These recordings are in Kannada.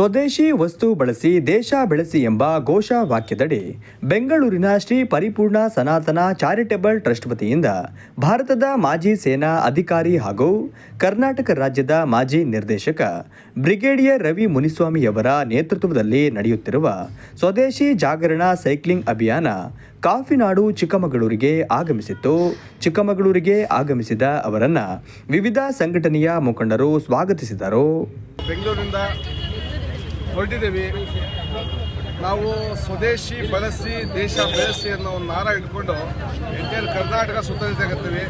ಸ್ವದೇಶಿ ವಸ್ತು ಬಳಸಿ, ದೇಶ ಬೆಳೆಸಿ ಎಂಬ ಘೋಷವಾಕ್ಯದಡಿ ಬೆಂಗಳೂರಿನ ಶ್ರೀ ಪರಿಪೂರ್ಣ ಸನಾತನ ಚಾರಿಟೇಬಲ್ ಟ್ರಸ್ಟ್ ವತಿಯಿಂದ ಭಾರತದ ಮಾಜಿ ಸೇನಾ ಅಧಿಕಾರಿ ಹಾಗೂ ಕರ್ನಾಟಕ ರಾಜ್ಯದ ಮಾಜಿ ನಿರ್ದೇಶಕ ಬ್ರಿಗೇಡಿಯರ್ ರವಿ ಮುನಿಸ್ವಾಮಿಯವರ ನೇತೃತ್ವದಲ್ಲಿ ನಡೆಯುತ್ತಿರುವ ಸ್ವದೇಶಿ ಜಾಗರಣ ಸೈಕ್ಲಿಂಗ್ ಅಭಿಯಾನ ಕಾಫಿನಾಡು ಚಿಕ್ಕಮಗಳೂರಿಗೆ ಆಗಮಿಸಿತ್ತು. ಚಿಕ್ಕಮಗಳೂರಿಗೆ ಆಗಮಿಸಿದ ಅವರನ್ನು ವಿವಿಧ ಸಂಘಟನೆಯ ಮುಖಂಡರು ಸ್ವಾಗತಿಸಿದರು. ಬೆಂಗಳೂರಿಂದ ಹೊರಟಿದ್ದೀವಿ. ನಾವು ಸ್ವದೇಶಿ ಬಳಸಿ ದೇಶ ಬೆಳೆಸಿ ಅನ್ನೋ ಒಂದು ನಾರ ಇಟ್ಕೊಂಡು ಎಂಟೈರ್ ಕರ್ನಾಟಕ ಸುತ್ತಲಿದ್ದಾಗತ್ತೀವಿ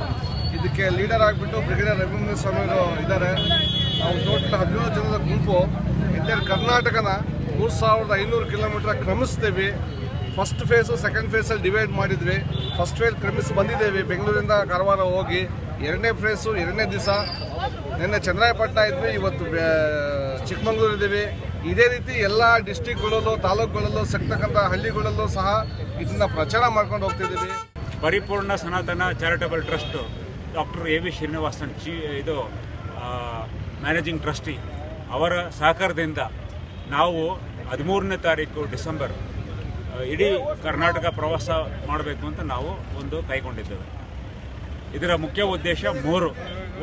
ಇದಕ್ಕೆ ಲೀಡರ್ ಆಗಿಬಿಟ್ಟು ಬ್ರಿಗೇಡಿಯರ್ ರವೀಂದ್ರ ಸ್ವಾಮಿಯವರು ಇದ್ದಾರೆ. ನಾವು ಟೋಟಲ್ ಹದಿನೇಳು ಜನದ ಗುಂಪು ಎಂಟೈರ್ ಕರ್ನಾಟಕನ ಮೂರು ಸಾವಿರದ ಐನೂರು ಕಿಲೋಮೀಟರ್ ಕ್ರಮಿಸ್ತೀವಿ. ಫಸ್ಟ್ ಫೇಸು ಸೆಕೆಂಡ್ ಫೇಸಲ್ಲಿ ಡಿವೈಡ್ ಮಾಡಿದ್ವಿ. ಫಸ್ಟ್ ಫೇಸ್ ಕ್ರಮಿಸಿ ಬಂದಿದ್ದೇವೆ. ಬೆಂಗಳೂರಿಂದ ಕಾರವಾರ ಹೋಗಿ ಎರಡನೇ ಫೇಸು ಎರಡನೇ ದಿವಸ. ನಿನ್ನೆ ಚಂದ್ರಾಯಪಟ್ಟಣ ಇದ್ವಿ. ಇವತ್ತು ಚಿಕ್ಕಮಗಳೂರು ಚಿಕ್ಕಮಂಗ್ಳೂರು ಇದ್ದೀವಿ. ಇದೇ ರೀತಿ ಎಲ್ಲ ಡಿಸ್ಟಿಕ್ಗಳಲ್ಲೂ ತಾಲೂಕುಗಳಲ್ಲೂ, ಸಿಗ್ತಕ್ಕಂಥ ಹಳ್ಳಿಗಳಲ್ಲೂ ಸಹ ಇದನ್ನ ಪ್ರಚಾರ ಮಾಡ್ಕೊಂಡು ಹೋಗ್ತಿದ್ದೀವಿ. Paripoorna Sanatana charitable trust doctor A V Srinivasan ಚೀ ಇದು ಮ್ಯಾನೇಜಿಂಗ್ ಟ್ರಸ್ಟಿ ಅವರ ಸಹಕಾರದಿಂದ ನಾವು ಹದಿಮೂರನೇ ತಾರೀಕು ಡಿಸೆಂಬರ್ ಇಡೀ ಕರ್ನಾಟಕ ಪ್ರವಾಸ ಮಾಡಬೇಕು ಅಂತ ನಾವು ಒಂದು ಕೈಗೊಂಡಿದ್ದೇವೆ. ಇದರ ಮುಖ್ಯ ಉದ್ದೇಶ ಮೂರು,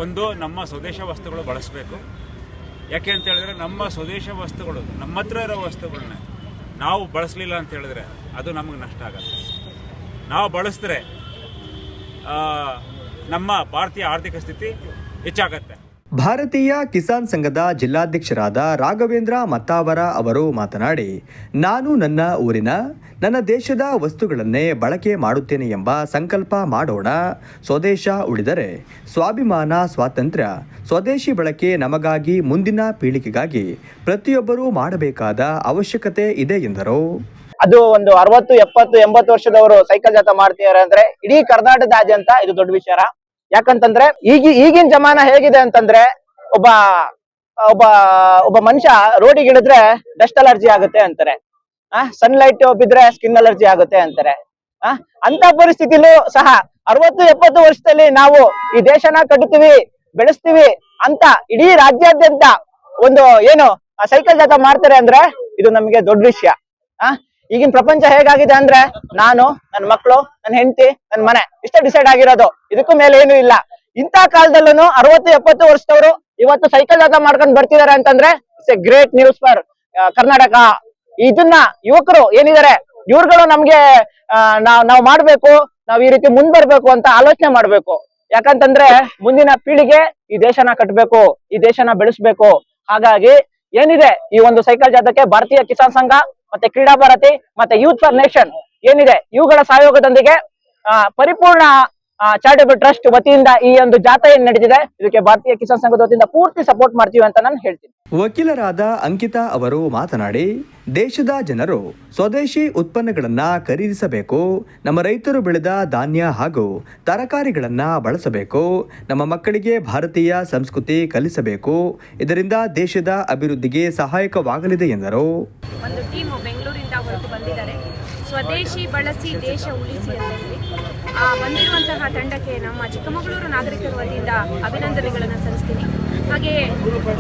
ಒಂದು ನಮ್ಮ ಸ್ವದೇಶ ವಸ್ತುಗಳು ಬಳಸಬೇಕು. ಯಾಕೆ ಅಂತ ಹೇಳಿದ್ರೆ ನಮ್ಮ ಸ್ವದೇಶ ವಸ್ತುಗಳು ನಮ್ಮ ಹತ್ರ ಇರೋ ವಸ್ತುಗಳನ್ನ ನಾವು ಬಳಸಲಿಲ್ಲ ಅಂತ ಹೇಳಿದ್ರೆ ಅದು ನಮಗೆ ನಷ್ಟ ಆಗತ್ತೆ. ನಾವು ಬಳಸಿದ್ರೆ ನಮ್ಮ ಭಾರತೀಯ ಆರ್ಥಿಕ ಸ್ಥಿತಿ ಹೆಚ್ಚಾಗತ್ತೆ. ಭಾರತೀಯ ಕಿಸಾನ್ ಸಂಘದ ಜಿಲ್ಲಾಧ್ಯಕ್ಷರಾದ ರಾಘವೇಂದ್ರ ಮತ್ತಾವರ ಅವರು ಮಾತನಾಡಿ, ನಾನು ನನ್ನ ಊರಿನ, ನನ್ನ ದೇಶದ ವಸ್ತುಗಳನ್ನೇ ಬಳಕೆ ಮಾಡುತ್ತೇನೆ ಎಂಬ ಸಂಕಲ್ಪ ಮಾಡೋಣ. ಸ್ವದೇಶ ಉಳಿದರೆ ಸ್ವಾಭಿಮಾನ, ಸ್ವಾತಂತ್ರ್ಯ. ಸ್ವದೇಶಿ ಬಳಕೆ ನಮಗಾಗಿ ಮುಂದಿನ ಪೀಳಿಗೆಗಾಗಿ ಪ್ರತಿಯೊಬ್ಬರೂ ಮಾಡಬೇಕಾದ ಅವಶ್ಯಕತೆ ಇದೆ ಎಂದರು. ಅದು ಒಂದು ಅರವತ್ತು, ಎಪ್ಪತ್ತು, ಎಂಬತ್ತು ವರ್ಷದವರು ಸೈಕಲ್ ಜಾಥಾ ಮಾಡ್ತಿದ್ದಾರೆ ಅಂದ್ರೆ ಇಡೀ ಕರ್ನಾಟಕದಾದ್ಯಂತ ಇದು ದೊಡ್ಡ ವಿಚಾರ. ಯಾಕಂತಂದ್ರೆ ಈಗ, ಈಗಿನ ಜಮಾನ ಹೇಗಿದೆ ಅಂತಂದ್ರೆ ಒಬ್ಬ ಒಬ್ಬ ಒಬ್ಬ ಮನುಷ್ಯ ರೋಡಿಗೆ ಇಳಿದ್ರೆ ಡಸ್ಟ್ ಅಲರ್ಜಿ ಆಗುತ್ತೆ ಅಂತಾರೆ. ಆ ಸನ್ಲೈಟ್ ಬಿದ್ರೆ ಸ್ಕಿನ್ ಅಲರ್ಜಿ ಆಗುತ್ತೆ ಅಂತಾರೆ. ಆ ಅಂತ ಪರಿಸ್ಥಿತಿಲೂ ಸಹ ಅರವತ್ತು, ಎಪ್ಪತ್ತು ವರ್ಷದಲ್ಲಿ ನಾವು ಈ ದೇಶನ ಕಟ್ಟುತ್ತೀವಿ ಬೆಳೆಸ್ತೀವಿ ಅಂತ ಇಡೀ ರಾಜ್ಯಾದ್ಯಂತ ಒಂದು, ಏನು ಸೈಕಲ್ ಜಾತ ಮಾಡ್ತಾರೆ ಅಂದ್ರೆ ಇದು ನಮಗೆ ದೊಡ್ಡ ವಿಷಯ. ಆ ಈಗಿನ ಪ್ರಪಂಚ ಹೇಗಾಗಿದೆ ಅಂದ್ರೆ ನಾನು ನನ್ನ ಮಕ್ಕಳು ನನ್ನ ಹೆಂಡತಿ ನನ್ನ ಮನೆ, ಇಷ್ಟೇ ಡಿಸೈಡ್ ಆಗಿರೋದು. ಇದಕ್ಕೂ ಮೇಲೆ ಏನು ಇಲ್ಲ. ಇಂಥ ಕಾಲದಲ್ಲೂ ಅರವತ್ತು, ಎಪ್ಪತ್ತು ವರ್ಷದವರು ಇವತ್ತು ಸೈಕಲ್ ಜಾಗ ಮಾಡ್ಕೊಂಡು ಬರ್ತಿದ್ದಾರೆ ಅಂತಂದ್ರೆ it's a great news for Karnataka. ಇದನ್ನ ಯುವಕರು ಏನಿದ್ದಾರೆ ಇವ್ರುಗಳು ನಮ್ಗೆ ನಾವು, ನಾವ್ ಮಾಡ್ಬೇಕು, ನಾವ್ ಈ ರೀತಿ ಮುಂದ್ ಬರ್ಬೇಕು ಅಂತ ಆಲೋಚನೆ ಮಾಡ್ಬೇಕು. ಯಾಕಂತಂದ್ರೆ ಮುಂದಿನ ಪೀಳಿಗೆ ಈ ದೇಶನ ಕಟ್ಟಬೇಕು ಈ ದೇಶನ ಬೆಳೆಸ್ಬೇಕು. ಹಾಗಾಗಿ ಏನಿದೆ ಈ ಒಂದು ಸೈಕಲ್ ಜಾಥಕ್ಕೆ ಭಾರತೀಯ ಕಿಸಾನ್ ಸಂಘ ಮತ್ತೆ ಕ್ರೀಡಾ ಭಾರತಿ, ಮತ್ತೆ ಯೂತ್ ಫಾರ್ ನೇಷನ್ ಏನಿದೆ? ಇವುಗಳ ಸಹಯೋಗದೊಂದಿಗೆ ಪರಿಪೂರ್ಣ ಚಾರಿಟಬಲ್ ಟ್ರಸ್ಟ್ ವತಿಯಿಂದ ಈ ಒಂದು ಜಾಥಾ ಏನ್ ನಡೆದಿದೆ ಇದಕ್ಕೆ ಭಾರತೀಯ ಕಿಸಾನ್ ಸಂಘದ ವತಿಯಿಂದ ಪೂರ್ತಿ ಸಪೋರ್ಟ್ ಮಾಡ್ತೀವಿ ಅಂತ ನಾನು ಹೇಳ್ತೀನಿ. ವಕೀಲರಾದ ಅಂಕಿತಾ ಅವರು ಮಾತನಾಡಿ ದೇಶದ ಜನರು ಸ್ವದೇಶಿ ಉತ್ಪನ್ನಗಳನ್ನು ಖರೀದಿಸಬೇಕು, ನಮ್ಮ ರೈತರು ಬೆಳೆದ ಧಾನ್ಯ ಹಾಗೂ ತರಕಾರಿಗಳನ್ನು ಬಳಸಬೇಕು, ನಮ್ಮ ಮಕ್ಕಳಿಗೆ ಭಾರತೀಯ ಸಂಸ್ಕೃತಿ ಕಲಿಸಬೇಕು, ಇದರಿಂದ ದೇಶದ ಅಭಿವೃದ್ಧಿಗೆ ಸಹಾಯಕವಾಗಲಿದೆ ಎಂದರು. ಒಂದು ಬಂದಿದ್ದಾರೆ. ಸ್ವದೇಶಿ ಬಳಸಿ ದೇಶ ಉಳಿಸಿ ಆ, ಬಂದಿರುವಂತಹ ತಂಡಕ್ಕೆ ನಮ್ಮ ಚಿಕ್ಕಮಗಳೂರು ನಾಗರಿಕರ ವತಿಯಿಂದ ಅಭಿನಂದನೆಗಳನ್ನು ಸಲ್ಲಿಸ್ತೀನಿ. ಹಾಗೆ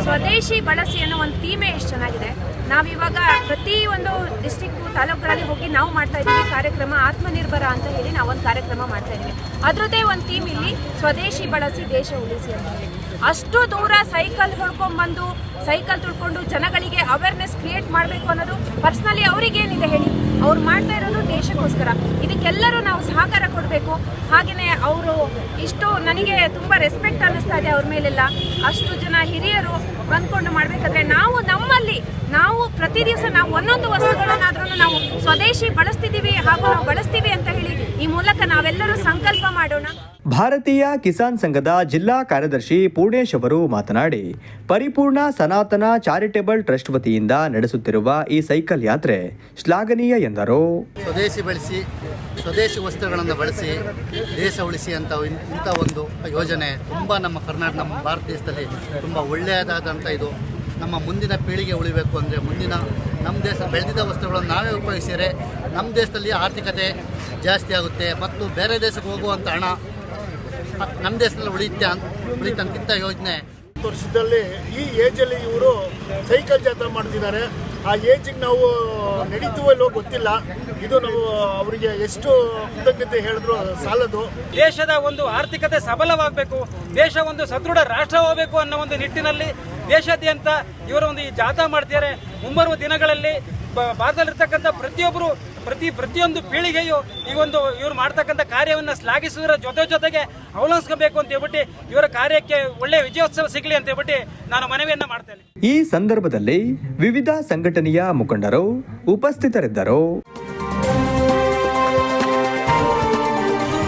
ಸ್ವದೇಶಿ ಬಳಸಿ ಅನ್ನೋ ಒಂದು ಥೀಮೇ ಎಷ್ಟು ಚೆನ್ನಾಗಿದೆ. ನಾವಿವಾಗ ಪ್ರತಿ ಒಂದು ಡಿಸ್ಟಿಕ್ಕು ತಾಲೂಕುಗಳಲ್ಲಿ ಹೋಗಿ ನಾವು ಮಾಡ್ತಾ ಇದ್ದೀವಿ ಕಾರ್ಯಕ್ರಮ ಆತ್ಮನಿರ್ಭರ ಅಂತ ಹೇಳಿ ನಾವೊಂದು ಕಾರ್ಯಕ್ರಮ ಮಾಡ್ತಾ ಇದ್ದೀವಿ. ಅದರದ್ದೇ ಒಂದು ಥೀಮ್ ಇಲ್ಲಿ ಸ್ವದೇಶಿ ಬಳಸಿ ದೇಶ ಉಳಿಸಿ ಅಂತ ಹೇಳಿ. ಅಷ್ಟು ದೂರ ಸೈಕಲ್ ಹೊಡ್ಕೊಂಡ್ಬಂದು ಸೈಕಲ್ ತುಳ್ಕೊಂಡು ಜನಗಳಿಗೆ ಅವೇರ್ನೆಸ್ ಕ್ರಿಯೇಟ್ ಮಾಡಬೇಕು ಅನ್ನೋದು ಪರ್ಸ್ನಲಿ ಅವರಿಗೇನಿದೆ ಹೇಳಿ. ಅವ್ರು ಮಾಡ್ತಾ ಇರೋದು ದೇಶಕ್ಕೋಸ್ಕರ. ಇದಕ್ಕೆಲ್ಲರೂ ನಾವು ಸಹಕಾರ ಕೊಡಬೇಕು. ಹಾಗೆಯೇ ಅವರು ಇಷ್ಟು ನನಗೆ ತುಂಬ ರೆಸ್ಪೆಕ್ಟ್ ಅನ್ನಿಸ್ತಾ ಇದೆ ಅವ್ರ ಮೇಲೆಲ್ಲ. ಅಷ್ಟು ಜನ ಹಿರಿಯರು ಬಂದ್ಕೊಂಡು ಮಾಡಬೇಕಾದ್ರೆ ನಾವು ನಮ್ಮಲ್ಲಿ ನಾವು ಪ್ರತಿ ದಿವಸ ನಾವು ಒಂದೊಂದು ವಸ್ತುಗಳನ್ನಾದ್ರೂ ನಾವು ಸ್ವದೇಶಿ ಬಳಸ್ತಿದ್ದೀವಿ ಹಾಗೂ ನಾವು ಬಳಸ್ತೀವಿ ಅಂತ ಹೇಳಿ ಈ ಮೂಲಕ ನಾವೆಲ್ಲರೂ ಸಂಕಲ್ಪ ಮಾಡೋಣ. ಭಾರತೀಯ ಕಿಸಾನ್ ಸಂಘದ ಜಿಲ್ಲಾ ಕಾರ್ಯದರ್ಶಿ ಪೂರ್ಣೇಶ್ ಅವರು ಮಾತನಾಡಿ, ಪರಿಪೂರ್ಣ ಸನಾತನ ಚಾರಿಟೇಬಲ್ ಟ್ರಸ್ಟ್ ವತಿಯಿಂದ ನಡೆಸುತ್ತಿರುವ ಈ ಸೈಕಲ್ ಯಾತ್ರೆ ಶ್ಲಾಘನೀಯ ಎಂದರು. ಸ್ವದೇಶಿ ಬಳಸಿ, ಸ್ವದೇಶಿ ವಸ್ತುಗಳನ್ನು ಬಳಸಿ, ದೇಶ ಉಳಿಸಿ ಅಂತ ಇಂಥ ಒಂದು ಯೋಜನೆ ತುಂಬ ನಮ್ಮ ಕರ್ನಾಟಕ ನಮ್ಮ ಭಾರತ ದೇಶದಲ್ಲಿ ತುಂಬ ಒಳ್ಳೆಯದಾದಂಥ ಇದು. ನಮ್ಮ ಮುಂದಿನ ಪೀಳಿಗೆ ಉಳಿಬೇಕು ಅಂದರೆ ಮುಂದಿನ ನಮ್ಮ ದೇಶ ಬೆಳೆದಿದ್ದ ವಸ್ತುಗಳನ್ನು ನಾವೇ ಉಪಯೋಗಿಸಿದರೆ ನಮ್ಮ ದೇಶದಲ್ಲಿ ಆರ್ಥಿಕತೆ ಜಾಸ್ತಿ ಆಗುತ್ತೆ ಮತ್ತು ಬೇರೆ ದೇಶಕ್ಕೆ ಹೋಗುವಂಥ ಹಣ ನಮ್ಮ ದೇಶದಲ್ಲಿ ಉಳಿಯುತ್ತೆ ಅಂತ ಉಳಿತಂತಿದ್ದ ಯೋಜನೆ. ವರ್ಷದಲ್ಲಿ ಈ ಏಜಲ್ಲಿ ಇವರು ಸೈಕಲ್ ಜಾತ್ರೆ ಮಾಡ್ತಿದ್ದಾರೆ. ಆ ಏಜಿಗೆ ನಾವು ನಡೀತೀವೋ ಇಲ್ಲವೋ ಗೊತ್ತಿಲ್ಲ. ಇದು ನಾವು ಅವರಿಗೆ ಎಷ್ಟು ಕೃತಜ್ಞತೆ ಹೇಳಿದ್ರು ಸಾಲದು. ದೇಶದ ಒಂದು ಆರ್ಥಿಕತೆ ಸಬಲವಾಗಬೇಕು ದೇಶ ಒಂದು ಸದೃಢ ರಾಷ್ಟ್ರವಾಗಬೇಕು ಅನ್ನೋ ಒಂದು ನಿಟ್ಟಿನಲ್ಲಿ ದೇಶಾದ್ಯಂತ ಇವರು ಒಂದು ಈ ಜಾಥಾ ಮಾಡ್ತಿದ್ದಾರೆ. ಮುಂಬರುವ ದಿನಗಳಲ್ಲಿ ಬ- ಭಾರತದಲ್ಲಿರ್ತಕ್ಕಂಥ ಪ್ರತಿಯೊಬ್ಬರು ಪ್ರತಿ ಪ್ರತಿಯೊಂದು ಪೀಳಿಗೆಯು ಈ ಒಂದು ಇವರು ಮಾಡ್ತಕ್ಕಂಥ ಕಾರ್ಯವನ್ನು ಶ್ಲಾಘಿಸುವುದರ ಜೊತೆ ಜೊತೆಗೆ ಅವಲಂಬಿಸಬೇಕು ಅಂತ ಹೇಳ್ಬಿಟ್ಟು ಇವರ ಕಾರ್ಯಕ್ಕೆ ಒಳ್ಳೆಯ ವಿಜಯೋತ್ಸವ ಸಿಗಲಿ ಅಂತ ಹೇಳ್ಬಿಟ್ಟು ನಾನು ಮನವಿಯನ್ನ ಮಾಡ್ತೇನೆ ಈ ಸಂದರ್ಭದಲ್ಲಿ ವಿವಿಧ ಸಂಘಟನೆಯ ಮುಖಂಡರು ಉಪಸ್ಥಿತರಿದ್ದರು.